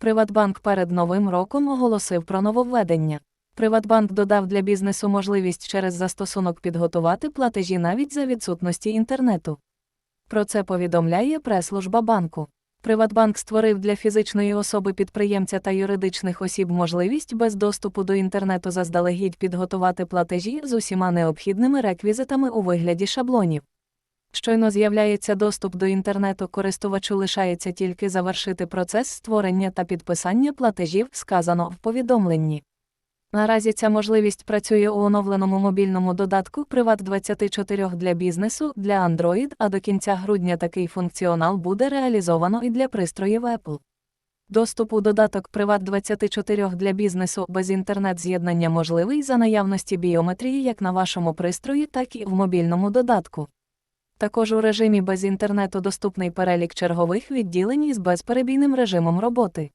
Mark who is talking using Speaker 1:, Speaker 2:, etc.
Speaker 1: Приватбанк перед новим роком оголосив про нововведення. Приватбанк додав для бізнесу можливість через застосунок підготувати платежі навіть за відсутності інтернету. Про це повідомляє прес-служба банку. Приватбанк створив для фізичної особи підприємця та юридичних осіб можливість без доступу до інтернету заздалегідь підготувати платежі з усіма необхідними реквізитами у вигляді шаблонів. Щойно з'являється доступ до інтернету, користувачу лишається тільки завершити процес створення та підписання платежів, сказано в повідомленні. Наразі ця можливість працює у оновленому мобільному додатку Приват 24 для бізнесу для Android, а до кінця грудня такий функціонал буде реалізовано і для пристроїв Apple. Доступ у додаток Приват 24 для бізнесу без інтернет-з'єднання можливий за наявності біометрії як на вашому пристрої, так і в мобільному додатку. Також у режимі без інтернету доступний перелік чергових відділень із безперебійним режимом роботи.